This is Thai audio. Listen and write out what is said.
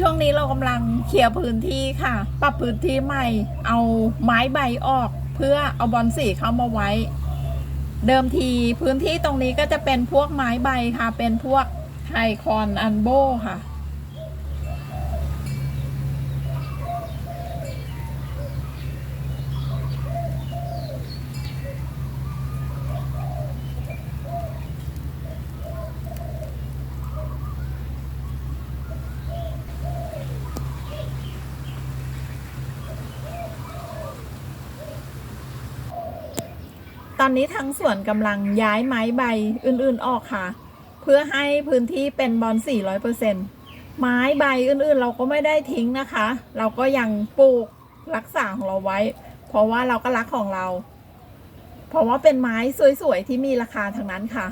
ช่วงนี้เรากำลังเคลียร์พื้นที่ค่ะ ปรับพื้นที่ใหม่ เอาไม้ใบออก เพื่อเอาบอลสีเข้ามาไว้ เดิมทีพื้นที่ตรงนี้ก็จะเป็นพวกไม้ใบค่ะ เป็นพวกไฮคอนอันโบค่ะ ตอนนี้ทางสวนกำลังย้ายไม้ใบอื่นๆออกค่ะ เพื่อให้พื้นที่เป็นบอล400%ไม้ใบอื่นๆ เราก็ไม่ได้ทิ้งนะคะ เราก็ยังปลูกรักษาของเราไว้ เพราะว่าเราก็รักของเรา เพราะว่าเป็นไม้สวยๆที่มีราคาทั้งนั้นค่ะ